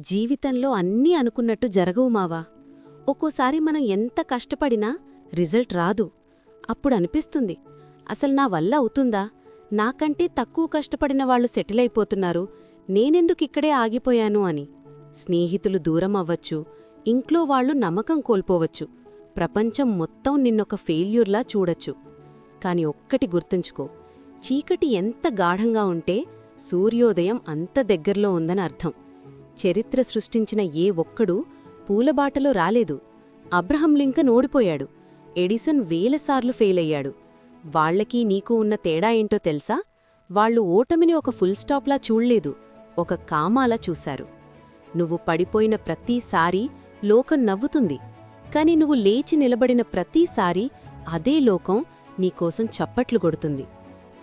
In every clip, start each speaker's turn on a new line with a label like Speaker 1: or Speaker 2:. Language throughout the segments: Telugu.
Speaker 1: జీవితంలో అన్నీ అనుకున్నట్టు జరగవు మావా. ఒక్కోసారి మనం ఎంత కష్టపడినా రిజల్ట్ రాదు. అప్పుడు అనిపిస్తుంది అసలు నా వల్ల అవుతుందా? నాకంటే తక్కువ కష్టపడిన వాళ్ళు సెటిల్ అయిపోతున్నారు. నేనెందుకిక్కడే ఆగిపోయాను అని. స్నేహితులు దూరం అవ్వచ్చు ఇంట్లో వాళ్ళు నమ్మకం కోల్పోవచ్చు ప్రపంచం మొత్తం నిన్నొక ఫెయిల్యూర్లా చూడొచ్చు. కాని ఒక్కటి గుర్తుంచుకో చీకటి ఎంత గాఢంగా ఉంటే సూర్యోదయం అంత దగ్గర్లో ఉందని అర్థం. చరిత్ర సృష్టించిన ఏ ఒక్కడూ పూలబాటలో రాలేదు. అబ్రహం లింకన్ ఓడిపోయాడు. ఎడిసన్ వేలసార్లు ఫెయిలయ్యాడు. వాళ్ళకి నీకు ఉన్న తేడా ఏంటో తెలుసా? వాళ్ళు ఓటమిని ఒక ఫుల్ స్టాప్లా చూడలేదు. ఒక కామాలా చూశారు. నువ్వు పడిపోయిన ప్రతిసారీ లోకం నవ్వుతుంది. కాని నువ్వు లేచి నిలబడిన ప్రతిసారీ అదే లోకం నీకోసం చప్పట్లు కొడుతుంది.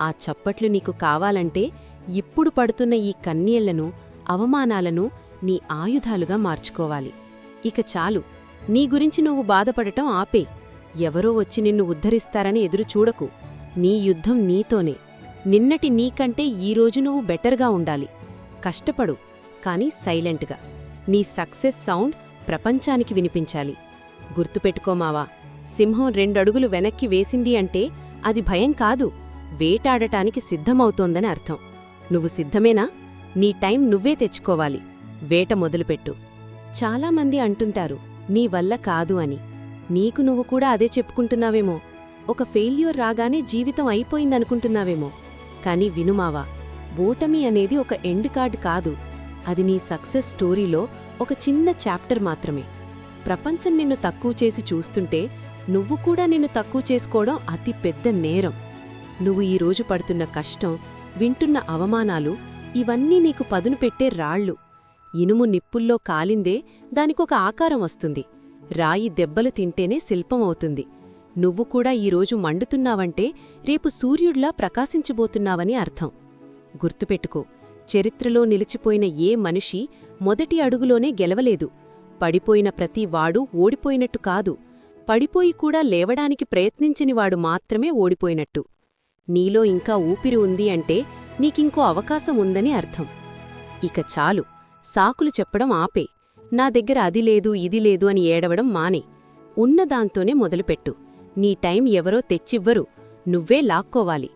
Speaker 1: ఆ చప్పట్లు నీకు కావాలంటే ఇప్పుడు పడుతున్న ఈ కన్నీళ్ళను అవమానాలను నీ ఆయుధాలుగా మార్చుకోవాలి. ఇక చాలు. నీ గురించి నువ్వు బాధపడటం ఆపే. ఎవరో వచ్చి నిన్ను ఉద్ధరిస్తారని ఎదురు చూడకు. నీ యుద్ధం నీతోనే. నిన్నటి నీకంటే ఈరోజు నువ్వు బెటర్గా ఉండాలి. కష్టపడు కానీ సైలెంట్గా. నీ సక్సెస్ సౌండ్ ప్రపంచానికి వినిపించాలి. గుర్తుపెట్టుకోమావా సింహం రెండడుగులు వెనక్కి వేసింది అంటే అది భయం కాదు. వేటాడటానికి సిద్ధమవుతోందని అర్థం. నువ్వు సిద్ధమేనా? నీ టైం నువ్వే తెచ్చుకోవాలి. వేట మొదలుపెట్టు. చాలామంది అంటుంటారు నీ వల్ల కాదు అని. నీకు నువ్వు కూడా అదే చెప్పుకుంటున్నావేమో. ఒక ఫెయిల్యూర్ రాగానే జీవితం అయిపోయిందనుకుంటున్నావేమో. కాని వినుమావా ఓటమి అనేది ఒక ఎండ్ కార్డ్ కాదు. అది నీ సక్సెస్ స్టోరీలో ఒక చిన్న చాప్టర్ మాత్రమే. ప్రపంచం నిన్ను తక్కువ చేసి చూస్తుంటే నువ్వు కూడా నిన్ను తక్కువ చేసుకోవడం అతి పెద్ద నేరం. నువ్వు ఈరోజు పడుతున్న కష్టం వింటున్న అవమానాలు ఇవన్నీ నీకు పదును పెట్టే రాళ్ళు. ఇనుము నిప్పుల్లో కాలిందే దానికొక ఆకారం వస్తుంది. రాయి దెబ్బలు తింటేనే శిల్పమవుతుంది నువ్వు కూడా ఈరోజు మండుతున్నావంటే రేపు సూర్యుడ్లా ప్రకాశించబోతున్నావని అర్థం. గుర్తుపెట్టుకో చరిత్రలో నిలిచిపోయిన ఏ మనిషి మొదటి అడుగులోనే గెలవలేదు. పడిపోయిన ప్రతి వాడు ఓడిపోయినట్టు కాదు. పడిపోయి కూడా లేవడానికి ప్రయత్నించనివాడు మాత్రమే ఓడిపోయినట్టు. నీలో ఇంకా ఊపిరి ఉంది అంటే నీకింకో అవకాశం ఉందని అర్థం. ఇక చాలు. సాకులు చెప్పడం ఆపే. నా దగ్గర అది లేదు ఇది లేదు అని ఏడవడం మానే. ఉన్నదాంతోనే మొదలుపెట్టు. నీ టైం ఎవరో తెచ్చివ్వరు. నువ్వే లాక్కోవాలి.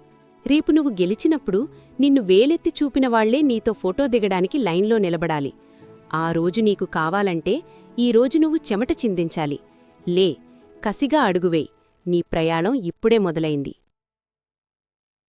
Speaker 1: రేపు నువ్వు గెలిచినప్పుడు నిన్ను వేలెత్తి చూపిన వాళ్ళే నీతో ఫోటో దిగడానికి లైన్లో నిలబడాలి. ఆ రోజు నీకు కావాలంటే ఈ రోజు నువ్వు చెమట చిందించాలి. లే కసిగా అడుగువేయ్ నీ ప్రయాణం ఇప్పుడే మొదలైంది.